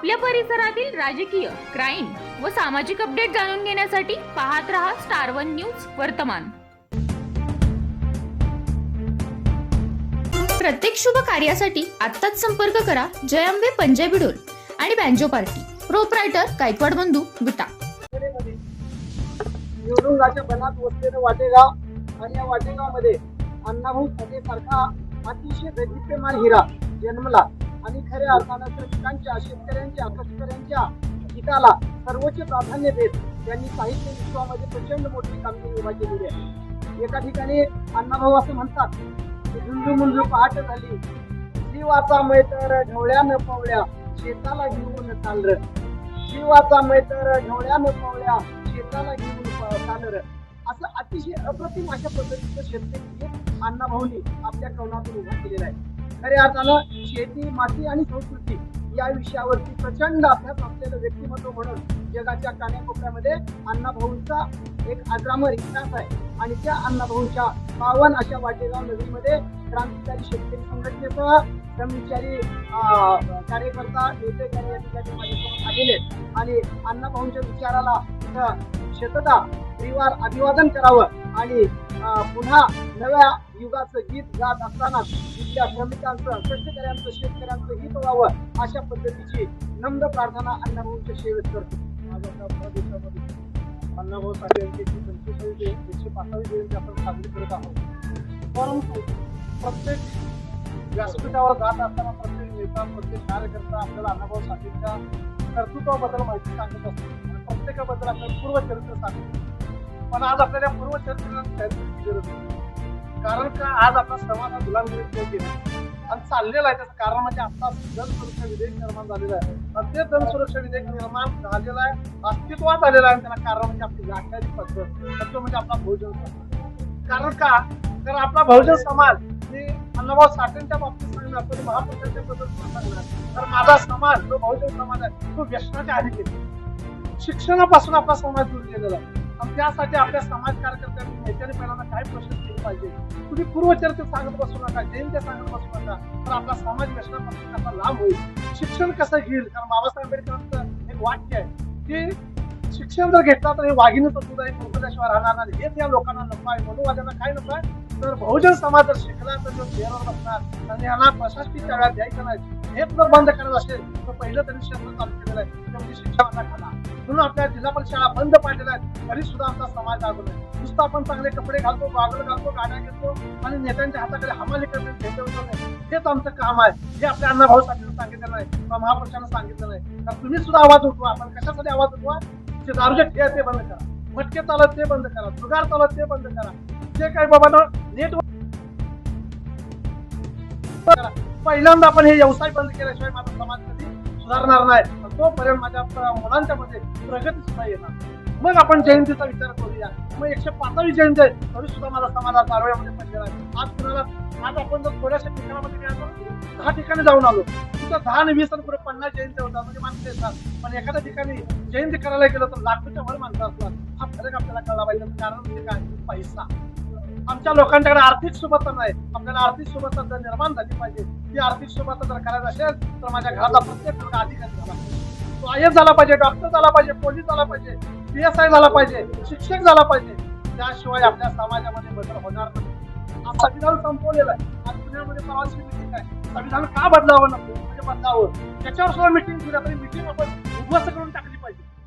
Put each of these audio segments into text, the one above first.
आपल्या परिसरातील राजकीय क्राईम व सामाजिक अपडेट जाणून घेण्यासाठी पाहत रहा स्टार वन न्यूज वर्तमान. प्रत्येक शुभ कार्यासाठी आत्ताच संपर्क करा जयंबे पंजाबी डोल आणि बँजो पार्टी. प्रोपरायटर गायकवाड बंधू विटा बनात वसलेलं वाटेगाव आणि या वाटेगावमध्ये अण्णाभाऊ सारखा अतिशय दैदिप्यमान हिरा जन्मला. आणि खऱ्या अर्थानं पिकांच्या शेतकऱ्यांच्या कष्टकऱ्यांच्या हिताला सर्वोच्च प्राधान्य देत त्यांनी साहित्य विश्वामध्ये प्रचंड मोठी कामगिरी उभा केलेली आहे. एका ठिकाणी अण्णाभाऊ असं म्हणतात की झुंजू मुंजू पहाट झाली. जीवाचा मैतर ढवळ्यानं पवळ्या शेताला घेऊन चाल र जीवाचा मैतर ढवळ्यानं पवळ्या शेताला घेऊन प- चालर. असं अतिशय अप्रतिम अशा पद्धतीचं शेतकरी गीत अण्णाभाऊनी आपल्या कवनातून उभा केलेला आहे. खऱ्या अर्थानं शेती माती आणि संस्कृती या विषयावरती प्रचंड अभ्यास असलेलं व्यक्तिमत्व म्हणून जगाच्या कान्याकोपऱ्यामध्ये अण्णाभाऊंचा एक आग्रामर इतिहास आहे. आणि त्या अण्णाभाऊंच्या पावन अशा वाटेगाव नगरीमध्ये क्रांतिकारी शेतकरी संघटनेसह कर्मचारी कार्यकर्ता नेते या ठिकाणी आलेले आणि अण्णाभाऊंच्या विचाराला इथं शेतता परिवार अभिवादन करावं आणि पुन्हा नव्या युगाचं गीत गात असताना इथल्या श्रमिकांचं कष्टकऱ्यांचं शेतकऱ्यांचं हित व्हावं अशा पद्धतीची नम्र प्रार्थना अण्णाभाऊंच्या सेवेत करतो. अण्णाभाऊ साठे यांची पंचवीसावी जयंती एकशे पाचवी जयंती आपण साजरी करत आहोत. परंतु प्रत्येक व्यासपीठावर जात असताना प्रत्येक नेता प्रत्येक कार्यकर्ता आपल्याला अण्णाभाऊ साठेंच्या कर्तृत्वाबद्दल माहिती सांगत असतो. प्रत्येकाबद्दल आपल्याला पूर्वचरित्र सांगतो पण आज आपल्याला पूर्वचरित्राला चरित्राची गरज नाही. कारण का आज आपला समाज हा गुलामगिरीत गेला आणि चाललेला आहे त्याचं कारण म्हणजे आता धन सुरक्षा विधेयक निर्माण झालेलं आहे. आणि ते जन सुरक्षा विधेयक निर्माण झालेलं आहे अस्तित्वात आलेलं आहे आणि त्याला कारण म्हणजे आपली गाठण्याची पद्धत. तो म्हणजे आपला बहुजन समाज. कारण का? तर आपला बहुजन समाज मी अण्णाभाऊ साठेंच्या बाबतीत सांगणार तर महापुरुषांच्या बद्दल सांगणार तर माझा समाज जो बहुजन समाज आहे तो व्यसनाच्या आधी गेला शिक्षणापासून आपला समाज दूर गेलेला आहे. त्यासाठी आपल्या समाज कार्यकर्त्यांनी नेत्याने पहिल्यांदा काय प्रश्न केले पाहिजे? तुम्ही पूर्वचरित्र सांगत बसू नका जयंत्या सांगत बसू नका तर आपला समाज व्यसनापासून कसा लांब होईल? शिक्षण कसं घेईल? कारण बाबासाहेब आंबेडकरांचं एक वाक्य आहे की शिक्षण जर घेतला तर हे वाघिणीचं दूध आहे कुरकुल्याशिवाय राहणार नाही. हेच या लोकांना नको आहे. मनुवाद्यांना काय नको आहे? तर बहुजन समाज जर शिकला तर जो चेहरा बसणार. आणि यांना प्रशासकीय वेळात द्यायचं नाही. हेच जर बंद करत असेल तर पहिलं त्यांनी शासन चालू केलेलं आहे. त्यामुळे म्हणजे शिक्षणाचा खाला म्हणून आपल्या जिल्हा परिषद शाळा बंद पाडलेल्या आहेत तरी सुद्धा आमचा समाज जागून आहे नुसतं आपण चांगले कपडे घालतो गागल घालतो गाड्या घेतो आणि नेत्यांच्या हाताकडे हमाली करणे ठेवतो नाही. हेच आमचं काम आहे. हे आपल्या अण्णाभाऊ साठीनं सांगितलं नाही किंवा महापुरुषांना सांगितलं नाही तर तुम्ही सुद्धा आवाज उठवा. आपण कशासाठी आवाज उठवा? जे दारूचे ठेवा ते बंद करा. मटके चालत ते बंद करा. जुगार चालत ते बंद करा. जे काही बाबा नेट पहिल्यांदा आपण हे व्यवसाय बंद केल्याशिवाय माझा समाज कधी सुधारणार नाही. तोपर्यंत माझ्या मुलांच्या मध्ये प्रगती सुद्धा येणार मग आपण जयंतीचा विचार करूया. मग एकशे पाचवी जयंती आहे तरी सुद्धा माझा समाज आज पडलेला आहे. आज कुणाला आज आपण जर थोड्याशा ठिकाणामध्ये मिळालो दहा ठिकाणी जाऊन आलो. तिथं दहा आणि वीस आणि पुढे पन्नास जयंती होतात म्हणजे माणसं येतात. पण एखाद्या ठिकाणी जयंती करायला गेलं तर लाखोच्या भर माणसं असतात. हा फरक आपल्याला कळला पाहिजे. कारण म्हणजे काय? पैसा. आमच्या लोकांच्याकडे आर्थिक सुबत्ता नाही. आपल्याला आर्थिक सुबत्ता जर निर्माण झाली पाहिजे ती आर्थिक सुबत्ता जर करायचं असेल तर माझ्या घराचा प्रत्येक मुलगा अधिकारी झाला पाहिजे. तो आय एस झाला पाहिजे डॉक्टर झाला पाहिजे पोलीस झाला पाहिजे पी एस आय झाला पाहिजे शिक्षक झाला पाहिजे त्याशिवाय आपल्या समाजामध्ये बदल होणार नाही. आज संविधान संपवलेलं आहे. आज पुण्यामध्ये प्रवासी मिटिंग आहे संविधान का बदलावं नको? म्हणजे बदलावं. त्याच्यावर सुद्धा मिटिंग दिल्या तरी मिटिंग आपण उद्ध्वस्त करून टाकली.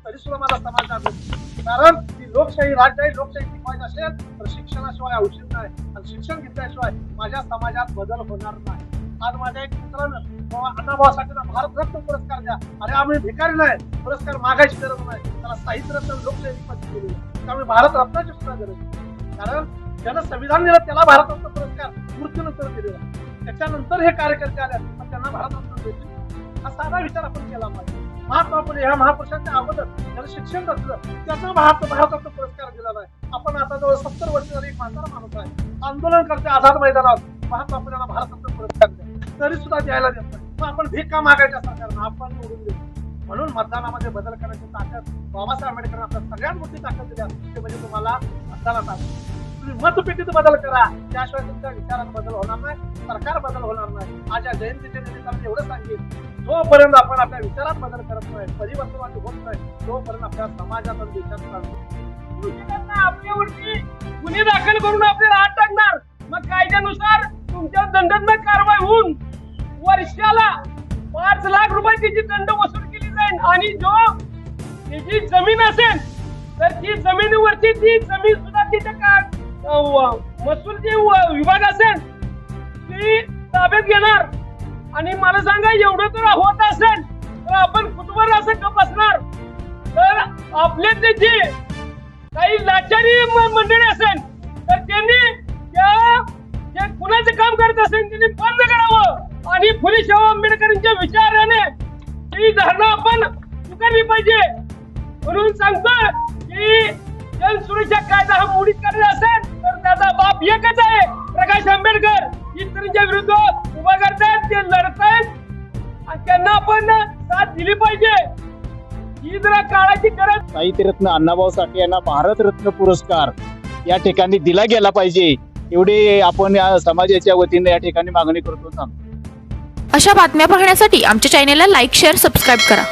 तरी सुद्धा मला समाज जागृत कारण ती लोकशाही राज्य आहे लोकशाही टिकवायची असेल तर शिक्षणाशिवाय औषध नाही आणि शिक्षण घेतल्याशिवाय माझ्या समाजात बदल होणार नाही. आज माझ्या एक मित्रानं बाबा भारतरत्न पुरस्कार द्या. अरे आम्ही भिकारी नाही पुरस्कार मागायची गरज नाही. त्याला साहित्य रत्न लोकशाही पद्धती दिली. त्यामुळे भारतरत्नाची सुद्धा गरज कारण ज्यानं संविधान दिलं त्याला भारतरत्न पुरस्कार मृत्यूनंतर दिलेला त्याच्यानंतर हे कार्यकर्ते आले पण त्यांना भारतरत्न देतील हा साधा विचार आपण केला पाहिजे. महात्मा फुले ह्या महापुरुषांच्या अगोदर ज्याला शिक्षण नसलं त्यांना भारत भारतरत्न पुरस्कार दिला नाही. आपण आता जवळ सत्तर वर्ष झाली एक म्हातारा माणूस आहे. आंदोलन करते आझाद मैदानात. महात्मा फुलेला भारतरत्न पुरस्कार द्या. तरी सुद्धा द्यायला देत नाही. मग आपण भीक का मागायच्या सरकारनं आपण निवडून देतो म्हणून मतदानामध्ये बदल करण्याची ताकद बाबासाहेब आंबेडकर आपल्या सगळ्यात मोठी ताकद दिली असते ते म्हणजे तुम्हाला मतदानात आहे तुम्ही मतपेटीत बदल करा. त्याशिवाय तुमच्या विचारात बदल होणार नाही. सरकार बदल होणार नाही. माझ्या जयंतीच्या निमित्ताने एवढं सांगेल जोपर्यंत आपण आपल्या विचारात बदल करत नाही परिवर्तनाची होत नाही तोपर्यंत आपल्या समाजात आणि देशात चालतो आपल्यावरती गुन्हे दाखल करून आपल्याला आत टाकणार. मग कायद्यानुसार तुमच्या दंडात्मक कारवाई होऊन वर्षाला पाच लाख रुपये त्याची दंड वसूल केली जाईल. आणि जो त्याची जमीन असेल तर ती जमिनीवरची ती जमीन सुद्धा तिथे का महसूल जे व- विभाग असेल ती ताब्यात घेणार आणि मला सांगा एवढं तर होत असेल तर आपण कुठवर असं का बसणार तर आपल्यातले जे काही लाचारी म- मंडळी असेल तर त्यांनी त्या जे कुणाचं काम करत असेल त्यांनी बंद करावं आणि फुले शाहू आंबेडकरांच्या विचाराने ती धरणं आपण स्वीकारली पाहिजे म्हणून सांगतो की जनसुरक्षा कायदा हा मोडीत करायचा असेल इतरांच्या विरुद्ध उभा करतायत ते लढतायत. आणि त्यांना आपण साथ दिली पाहिजे. ही जरा काळाची गरज. साहित्यरत्न अण्णाभाऊ साठे यांना भारतरत्न पुरस्कार या ठिकाणी दिला गेला पाहिजे. एवढे आपण या समाजाच्या वतीने या ठिकाणी मागणी करतो. सांगतो अशा बातम्या पाहण्यासाठी आमच्या चॅनेलला लाईक शेअर सबस्क्राईब करा.